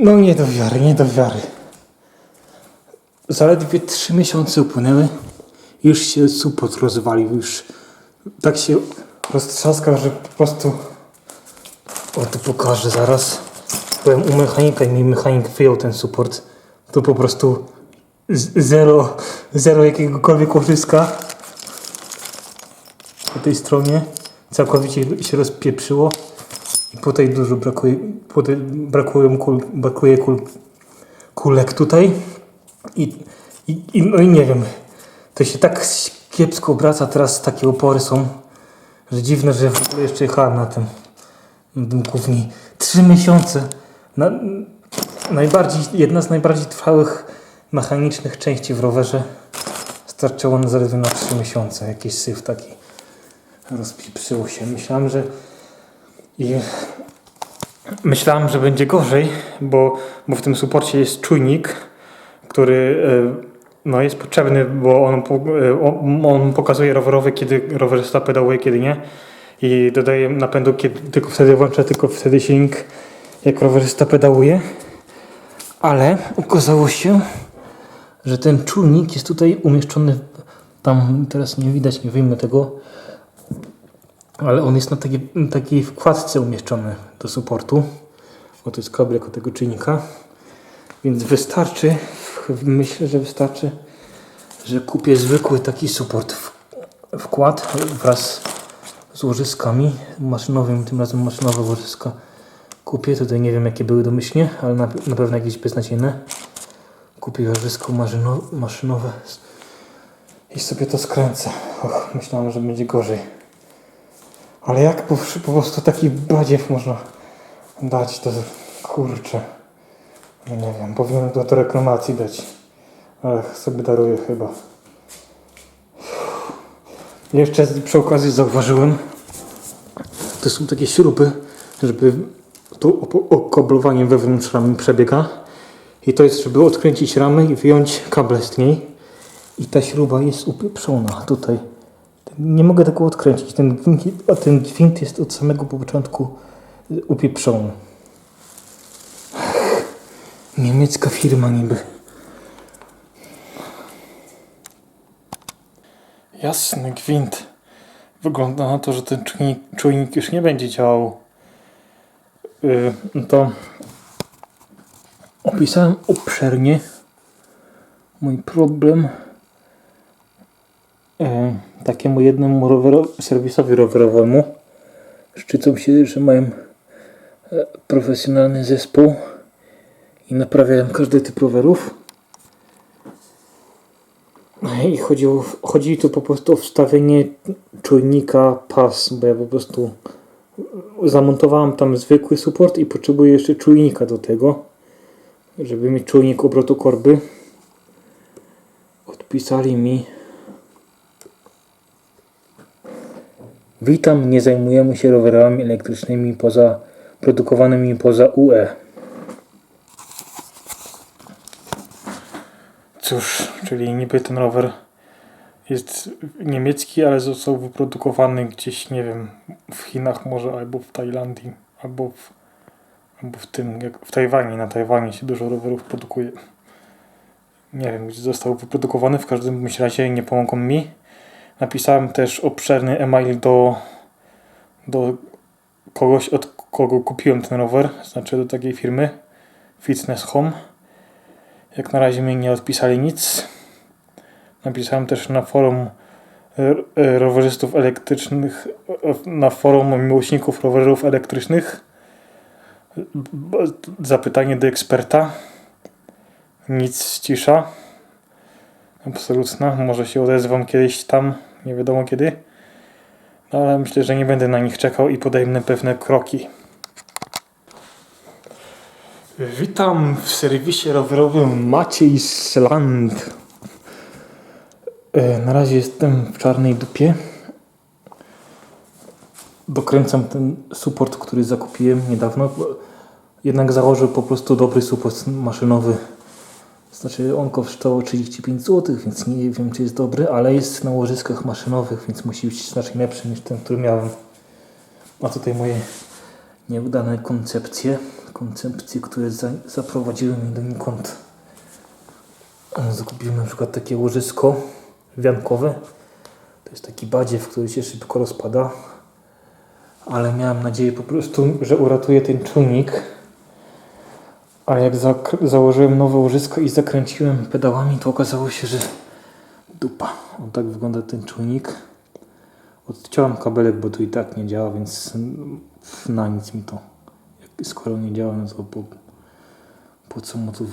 No nie do wiary, nie do wiary. Zaledwie trzy miesiące upłynęły. Już się supot rozwalił, już tak się roztrzaskał, że po prostu... O, tu pokażę zaraz. Byłem u mechanika i mi mechanik wyjął ten suport. To po prostu zero, zero jakiegokolwiek łożyska. Po tej stronie całkowicie się rozpieprzyło. I tutaj dużo brakuje, tutaj brakują kul, brakuje kul, kulek tutaj. I, i, I no i nie wiem, to się tak kiepsko obraca, teraz takie opory są, że dziwne, że w ogóle jeszcze jechałem na tym, na tym główni. Trzy miesiące. Na, najbardziej, jedna z najbardziej trwałych mechanicznych części w rowerze starczyło na zaledwie na trzy miesiące. Jakiś syf taki rozpieprzyło się. Myślałem, że i myślałem, że będzie gorzej, bo, bo w tym suporcie jest czujnik, który e, no, jest potrzebny, bo on, e, on, pokazuje rowerowy, kiedy rowerzysta pedałuje, kiedy nie. I dodaje napędu, kiedy tylko wtedy włącza, tylko wtedy silnik, jak rowerzysta pedałuje. Ale okazało się, że ten czujnik jest tutaj umieszczony, tam teraz nie widać, nie wyjmę tego, ale on jest na takiej, na takiej wkładce umieszczony do supportu. O, to jest kabelek od tego czynnika. Więc wystarczy, myślę, że wystarczy, że kupię zwykły taki support w- wkład wraz z łożyskami maszynowymi, tym razem maszynowe łożyska kupię. Tutaj nie wiem jakie były domyślnie, ale na, na pewno jakieś beznadziejne. Kupię łożysko maszyno, maszynowe i sobie to skręcę. Och, myślałem, że będzie gorzej. Ale jak po, po prostu taki badziew można dać, to kurczę. No nie wiem, powinienem to do reklamacji dać. Ale sobie daruję chyba. Jeszcze przy okazji zauważyłem, to są takie śruby, żeby to okablowanie wewnątrz ramy przebiega. I to jest, żeby odkręcić ramę i wyjąć kable z niej. I ta śruba jest upieprzona tutaj. Nie mogę tego odkręcić. Ten ten gwint jest od samego początku upieprzony. Niemiecka firma niby. Jasny gwint. Wygląda na to, że ten czujnik, czujnik już nie będzie działał. Yy, to opisałem obszernie mój problem e, takiemu jednemu rowero- serwisowi rowerowemu. Szczycą się, że mają e, profesjonalny zespół i naprawiają każdy typ rowerów. I chodziło, chodzi tu po prostu o wstawienie czujnika pas, bo ja po prostu zamontowałem tam zwykły support i potrzebuję jeszcze czujnika do tego, żeby mieć czujnik obrotu korby. Odpisali mi Witam, nie zajmujemy się rowerami elektrycznymi poza produkowanymi poza UE. Cóż, czyli niby ten rower jest niemiecki, ale został wyprodukowany gdzieś, nie wiem, w Chinach może, albo w Tajlandii, albo w, albo w tym, jak w Tajwanie. Na Tajwanie się dużo rowerów produkuje. Nie wiem, gdzie został wyprodukowany, w każdym razie nie pomogą mi. Napisałem też obszerny e-mail do, do kogoś, od kogo kupiłem ten rower, znaczy do takiej firmy Fitness Home. Jak na razie mi nie odpisali nic. Napisałem też na forum e, e, rowerzystów elektrycznych, e, na forum miłośników rowerów elektrycznych. Zapytanie do eksperta. Nic, cisza. Absolutna. Może się odezwą kiedyś tam, nie wiadomo kiedy. No ale myślę, że nie będę na nich czekał i podejmę pewne kroki. Witam w serwisie rowerowym Maciej Sland. E, Na razie jestem w czarnej dupie. Dokręcam ten support, który zakupiłem niedawno. Jednak założył po prostu dobry support maszynowy. Znaczy on kosztował 35 zł, więc nie wiem czy jest dobry, ale jest na łożyskach maszynowych, więc musi być znacznie lepszy niż ten, który miałem. A tutaj moje nieudane koncepcje. Koncepcje, które za, zaprowadziły mnie donikąd. Zakupiłem na przykład takie łożysko wiankowe. To jest taki badziew, który się szybko rozpada. Ale miałem nadzieję po prostu, że uratuje ten czujnik. A jak zak- założyłem nowe łożysko i zakręciłem pedałami, to okazało się, że dupa. O tak wygląda ten czujnik. Odciąłem kabelek, bo tu i tak nie działa, więc na nic mi to. Skoro nie działa, no to po, po co mu tu...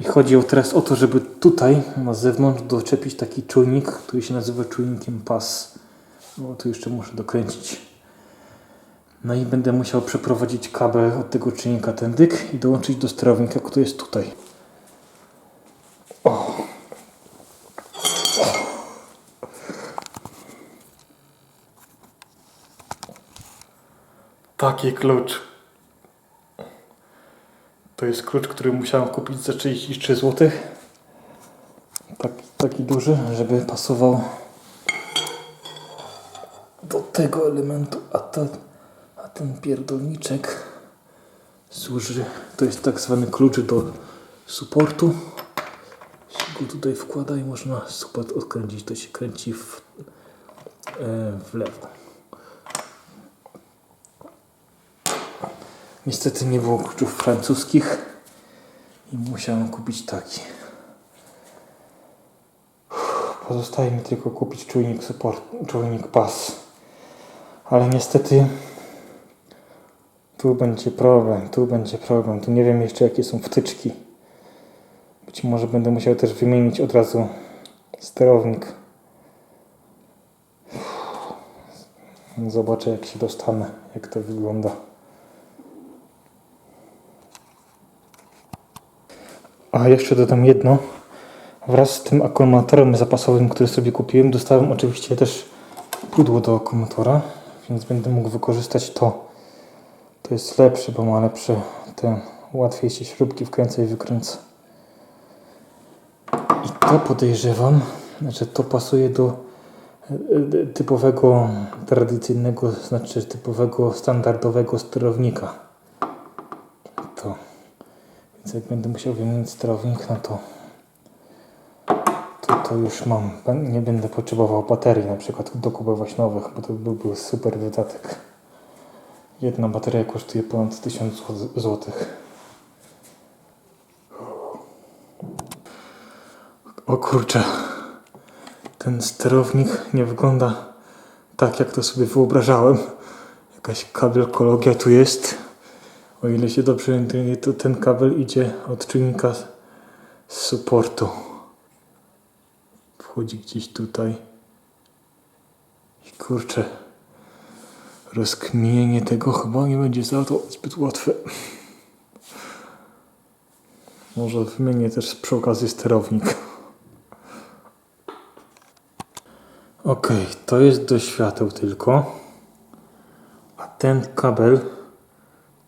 I chodzi teraz o to, żeby tutaj na zewnątrz doczepić taki czujnik, który się nazywa czujnikiem PAS. No tu jeszcze muszę dokręcić. No i będę musiał przeprowadzić kabel od tego czujnika ten dyk i dołączyć do sterownika, który jest tutaj. Taki klucz. To jest klucz, który musiałem kupić za 33 zł. Tak, taki duży, żeby pasował do tego elementu, a, a ten pierdolniczek służy, to jest tak zwany klucz do supportu. Się go tutaj wkłada i można support odkręcić. To się kręci w, e, w lewo. Niestety nie było kluczów francuskich i musiałem kupić taki. Pozostaje mi tylko kupić czujnik support, czujnik pas. Ale niestety tu będzie problem, tu będzie problem. Tu nie wiem jeszcze jakie są wtyczki. Być może będę musiał też wymienić od razu sterownik. Zobaczę jak się dostanę, jak to wygląda. A jeszcze dodam jedno. Wraz z tym akumulatorem zapasowym, który sobie kupiłem, dostałem oczywiście też pudło do akumulatora, więc będę mógł wykorzystać to. To jest lepsze, bo ma lepsze, te łatwiej się śrubki wkręca i wykręca. I to podejrzewam, że to pasuje do e, e, typowego, tradycyjnego, znaczy typowego, standardowego sterownika. To. Więc jak będę musiał wymienić sterownik, no to, to, już mam. Nie będę potrzebował baterii na przykład dokupować nowych, bo to byłby super wydatek. Jedna bateria kosztuje ponad 1000 zł. O kurczę. Ten sterownik nie wygląda tak, jak to sobie wyobrażałem. Jakaś kabelkologia tu jest. O ile się dobrze orientuję, to ten kabel idzie od czujnika z- supportu. Wchodzi gdzieś tutaj. I kurczę, rozkminienie tego chyba nie będzie za to zbyt łatwe. Może wymienię też przy okazji sterownik. Ok, to jest do świateł tylko. A ten kabel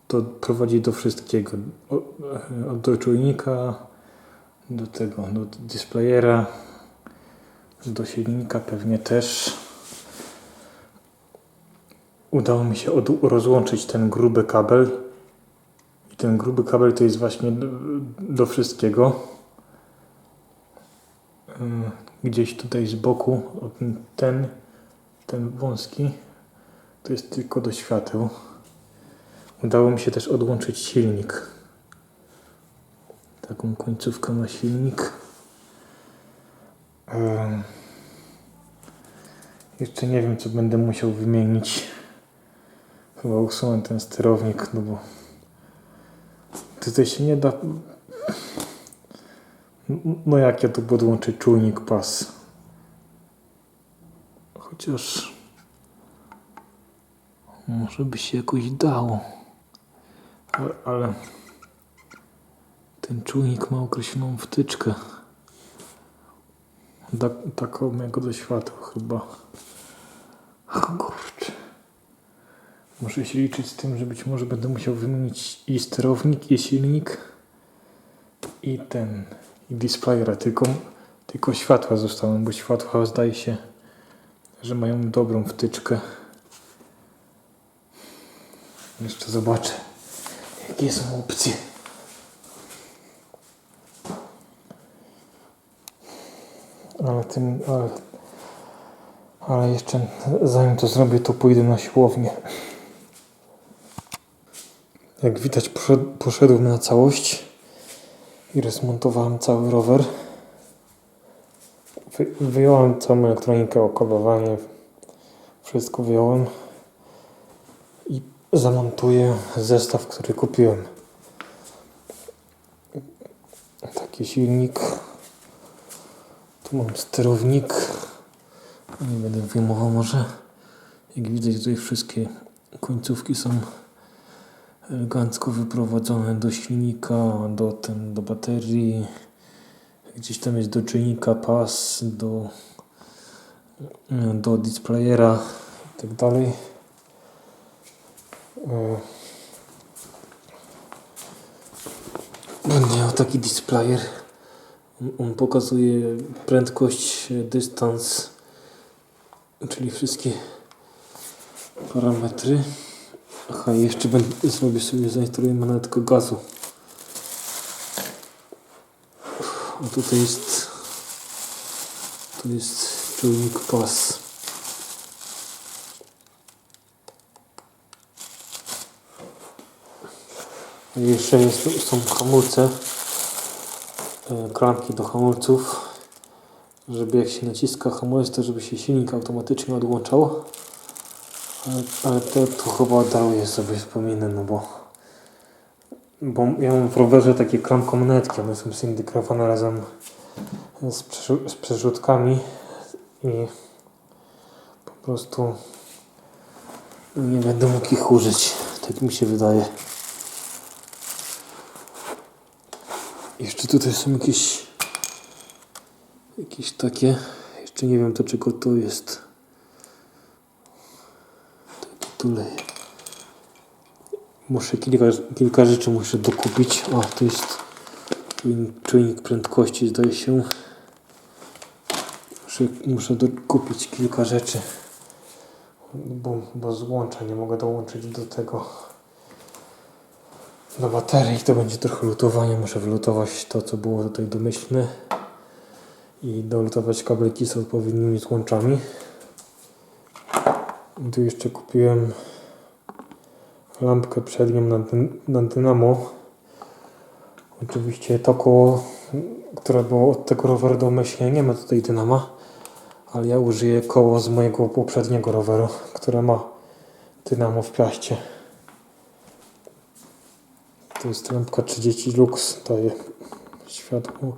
to prowadzi do wszystkiego. E, Od do czujnika, do tego, do displayera, do silnika pewnie też. Udało mi się od, rozłączyć ten gruby kabel. I ten gruby kabel to jest właśnie do, do wszystkiego. Gdzieś tutaj z boku, ten, ten, wąski, to jest tylko do świateł. Udało mi się też odłączyć silnik. Taką końcówkę ma silnik. Jeszcze nie wiem, co będę musiał wymienić. Chyba usunę ten sterownik, no bo tutaj się nie da. No jak ja tu podłączę czujnik pas? Chociaż może by się jakoś dało. Ale, ale ten czujnik ma określoną wtyczkę. Taką mego do światła chyba. Kurczę. Muszę się liczyć z tym, że być może będę musiał wymienić i sterownik, i silnik, i ten, i displayera. Tylko, tylko światła zostały, bo światła zdaje się, że mają dobrą wtyczkę. Jeszcze zobaczę, jakie są opcje. Ale tym, ale, ale jeszcze zanim to zrobię, to pójdę na siłownię. Jak widać, poszedł, poszedłem na całość i rozmontowałem cały rower. Wy, wyjąłem całą elektronikę, okabowanie, wszystko wyjąłem i zamontuję zestaw, który kupiłem. Taki silnik. Tu mam sterownik. Nie będę wyjmował może. Jak widać tutaj wszystkie końcówki są elegancko wyprowadzone do silnika, do, ten, do baterii. Gdzieś tam jest do czujnika pas, do, do displayera i tak dalej. E, Będę miał taki displayer. On- pokazuje prędkość, e, dystans, czyli wszystkie parametry. Aha, jeszcze będę, zrobię sobie, zainstaluję manetkę gazu. A tutaj jest, tu jest czujnik pas. I jeszcze jest, są hamulce, e, klamki do hamulców, żeby jak się naciska hamulec, to żeby się silnik automatycznie odłączał. Ale, to, to chyba daruję sobie wspominę, no bo, bo ja mam w rowerze takie klamkomonetki, one są syndykowane razem z, przerzu- z przerzutkami i po prostu nie będę mógł ich użyć, tak mi się wydaje. Jeszcze tutaj są jakieś jakieś takie, jeszcze nie wiem do czego to jest. Tulej. Muszę kilka, kilka rzeczy muszę dokupić. O, to jest czujnik, prędkości zdaje się. Muszę, muszę dokupić kilka rzeczy. Bo, bo złącza nie mogę dołączyć do tego do baterii. To będzie trochę lutowania. Muszę wylutować to, co było tutaj domyślne i dolutować kabelki z odpowiednimi złączami. Tu jeszcze kupiłem lampkę przednią na, na dynamo. Oczywiście to koło, które było od tego roweru domyślnie, nie ma tutaj dynama, ale ja użyję koło z mojego poprzedniego roweru, które ma dynamo w piaście. To jest lampka 30 lux, daje światło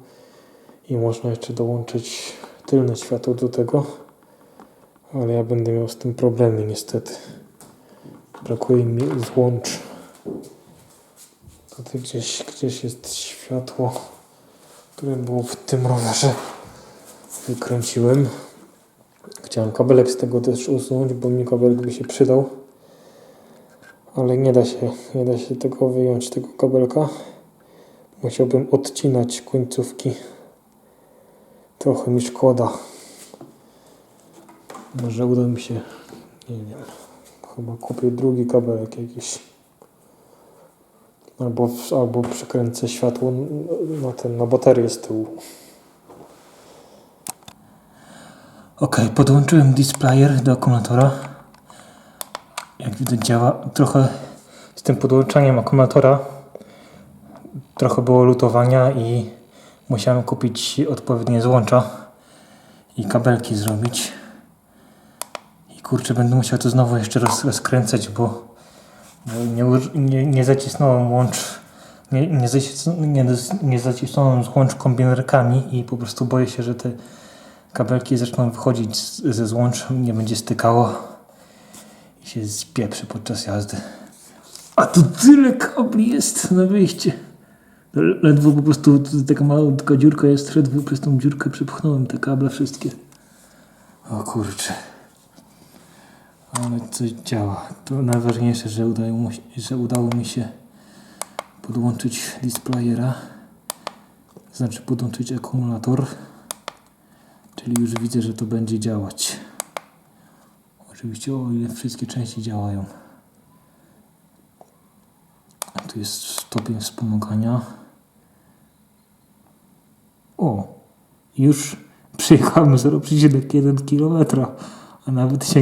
i można jeszcze dołączyć tylne światło do tego, ale ja będę miał z tym problemy niestety. Brakuje mi złącz. Tutaj gdzieś, gdzieś jest światło, które było w tym rowerze. Wykręciłem. Chciałem kabelek z tego też usunąć, bo mi kabelek by się przydał. Ale nie da się, nie da się tego wyjąć, tego kabelka. Musiałbym odcinać końcówki. Trochę mi szkoda. Może uda mi się, nie wiem, chyba kupię drugi kabelek jakiś. Albo, albo przykręcę światło na ten, na baterię z tyłu. Ok, podłączyłem displayer do akumulatora. Jak widać działa trochę z tym podłączaniem akumulatora. Trochę było lutowania i musiałem kupić odpowiednie złącza i kabelki zrobić. Kurczę, będę musiał to znowu jeszcze roz, rozkręcać, bo, nie, nie, nie zacisnąłem łącz, nie, nie, nie, zacisnąłem łącz kombinerkami i po prostu boję się, że te kabelki zaczną wychodzić ze złącz, nie będzie stykało i się spieprzy podczas jazdy. A tu tyle kabli jest na wyjście. Ledwo po prostu tu taka mała taka dziurka jest, ledwo przez tą dziurkę przepchnąłem te kable wszystkie. O kurczę. Ale coś działa. To najważniejsze, że udało, że udało mi się podłączyć displayera. Znaczy podłączyć akumulator. Czyli już widzę, że to będzie działać. Oczywiście o ile wszystkie części działają. tu jest stopień wspomagania. O, już przyjechałem 0,1 km, a nawet się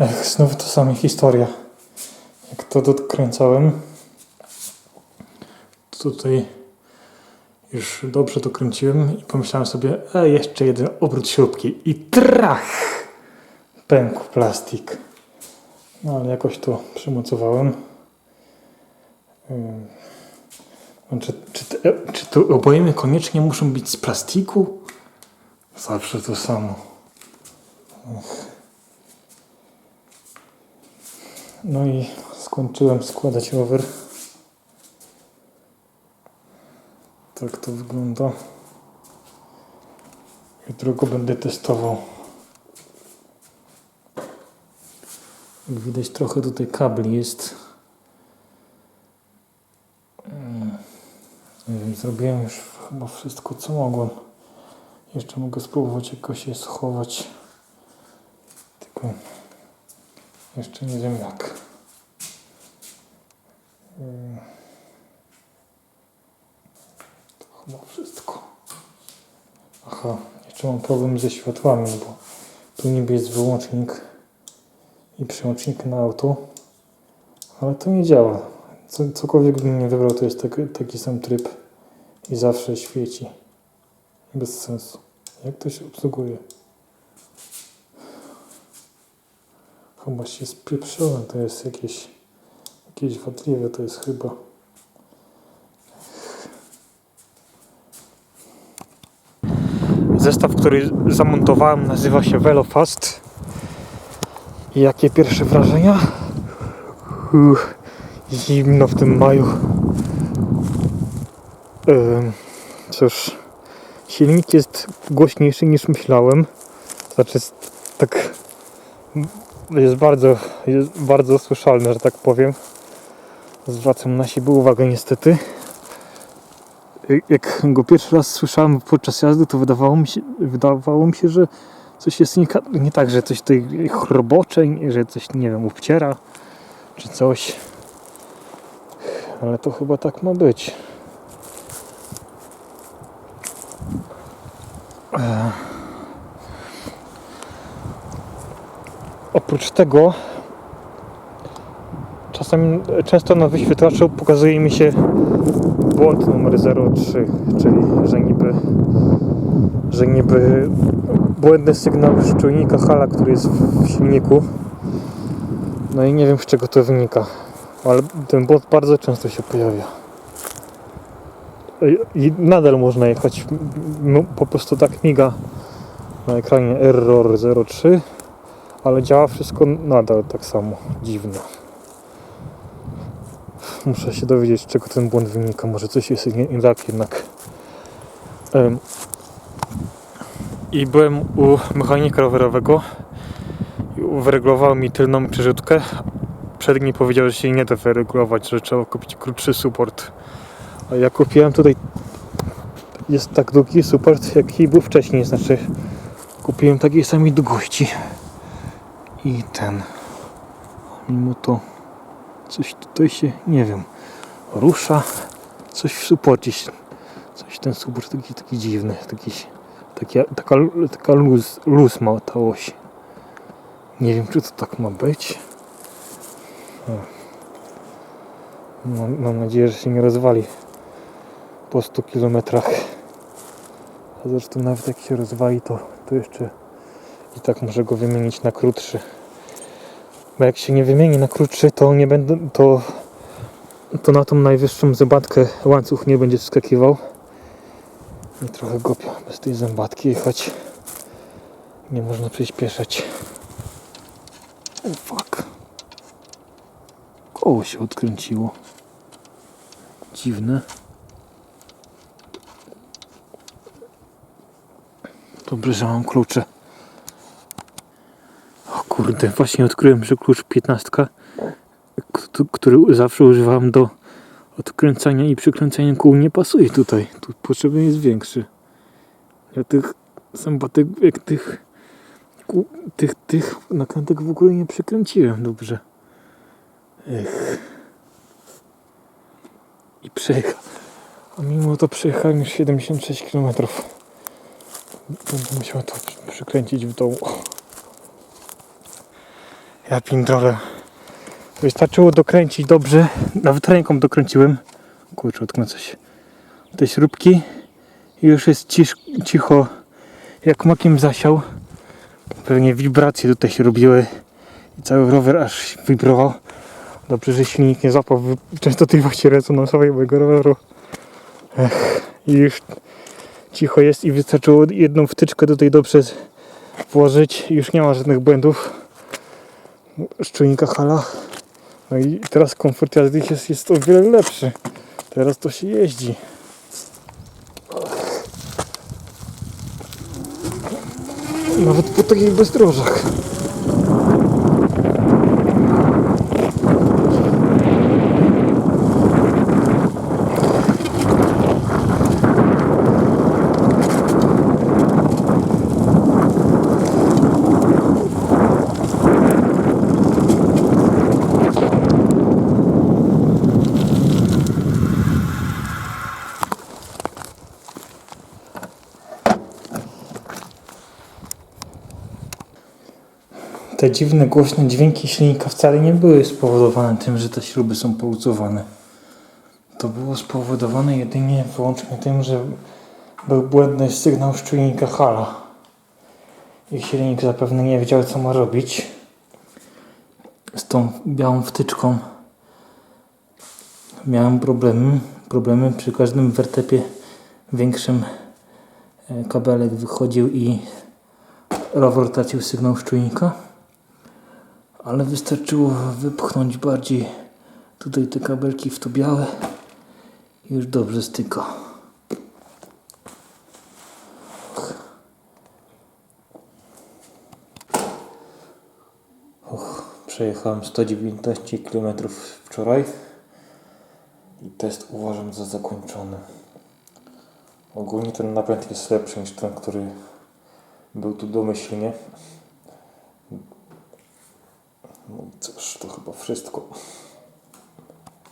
Ech, znowu to sama historia. Jak to dokręcałem, tutaj już dobrze dokręciłem i pomyślałem sobie, e, jeszcze jeden obrót śrubki i trach! Pękł plastik. No ale jakoś to przymocowałem. Ym, Czy, czy, te, czy to obojemy koniecznie muszą być z plastiku? Zawsze to samo. No i skończyłem składać rower. Tak to wygląda. Jutro go będę testował. Jak widać trochę tutaj kabli jest. Zrobiłem już chyba wszystko co mogłem. Jeszcze mogę spróbować jakoś je schować. Tylko jeszcze nie wiem jak. To chyba wszystko. Aha, jeszcze mam problem ze światłami, bo tu niby jest wyłącznik i przełącznik na auto, ale to nie działa. Co, cokolwiek bym nie wybrał, to jest taki, taki sam tryb i zawsze świeci. Bez sensu. Jak to się obsługuje? Chyba się spieprzyłem, to jest jakieś, jakieś wadliwe, to jest chyba. Zestaw, który zamontowałem nazywa się Velofast. I jakie pierwsze wrażenia? Zimno w tym maju. Ym, cóż, silnik jest głośniejszy niż myślałem. Znaczy, tak jest bardzo, jest bardzo słyszalny, że tak powiem. Zwracam na siebie uwagę niestety. Jak go pierwszy raz słyszałem podczas jazdy, to wydawało mi się, wydawało mi się że coś jest nie, nie tak, że coś tutaj chrobocze, że coś, nie wiem, obciera, czy coś. Ale to chyba tak ma być. Oprócz tego czasem często na wyświetlaczu pokazuje mi się błąd numer 03, czyli że niby że niby błędny sygnał z czujnika hala, który jest w silniku. No i nie wiem z czego to wynika, ale ten błąd bardzo często się pojawia. I nadal można jechać, po prostu tak miga na ekranie error 03 ale działa wszystko nadal tak samo. Dziwne. Muszę się dowiedzieć, z czego ten błąd wynika. Może coś jest nie, nie tak jednak. Ym. I byłem u mechanika rowerowego i wyregulował mi tylną przerzutkę. Przedni powiedział, że się nie da wyregulować, że trzeba kupić krótszy support. A ja kupiłem tutaj jest tak długi support, jaki był wcześniej. Znaczy, kupiłem takiej samej długości. I ten. Mimo to coś tutaj się, nie wiem, rusza. Coś w supporcie się, coś ten support taki, taki dziwny, taki, taki, taka, taka luz, luz ma ta oś. Nie wiem, czy to tak ma być. Mam, mam nadzieję, że się nie rozwali po 100 kilometrach. A zresztą nawet jak się rozwali, to, to jeszcze i tak może go wymienić na krótszy. Bo jak się nie wymieni na krótszy, to nie będę, to, to na tą najwyższą zębatkę łańcuch nie będzie wskakiwał. I trochę głupio bez tej zębatki jechać. Nie można przyspieszać. O fuck. Koło się odkręciło. Dziwne. Dobrze, że mam klucze. Kurde, właśnie odkryłem, że klucz 15, k- który zawsze używam do odkręcania i przykręcania kół, nie pasuje tutaj. Tu potrzebny jest większy. Ja tych zębatek, jak tych, tych, tych nakrętek w ogóle nie przykręciłem dobrze. Ech. I przejechał. A mimo to przejechałem już 76 km. Będę musiał to przykręcić w domu. Ja pindrolę. Wystarczyło dokręcić dobrze. Nawet ręką dokręciłem. Kurczę, odkręcę się. Te śrubki. I już jest cisz, cicho. Jak makiem zasiał. Pewnie wibracje tutaj się robiły. I cały rower aż wibrował. Dobrze, że silnik nie zapał częstotliwości rezonansowej mojego roweru. Ech, I już cicho jest i wystarczyło jedną wtyczkę tutaj dobrze włożyć. Już nie ma żadnych błędów. Z czujnika hala. No i teraz komfort jazdy jest, jest o wiele lepszy. Teraz to się jeździ. Nawet po takich bezdrożach. Te dziwne, głośne dźwięki silnika wcale nie były spowodowane tym, że te śruby są połucowane. To było spowodowane jedynie wyłącznie tym, że był błędny sygnał z czujnika hala. I silnik zapewne nie wiedział, co ma robić z tą białą wtyczką. Miałem problemy, problemy przy każdym wertepie większym e, kabelek wychodził i rower tracił sygnał z czujnika ale wystarczyło wypchnąć bardziej tutaj te kabelki w to białe i już dobrze styka. Och, przejechałem 119 km wczoraj i test uważam za zakończony. Ogólnie ten napęd jest lepszy niż ten, który był tu domyślnie. No cóż, to chyba wszystko.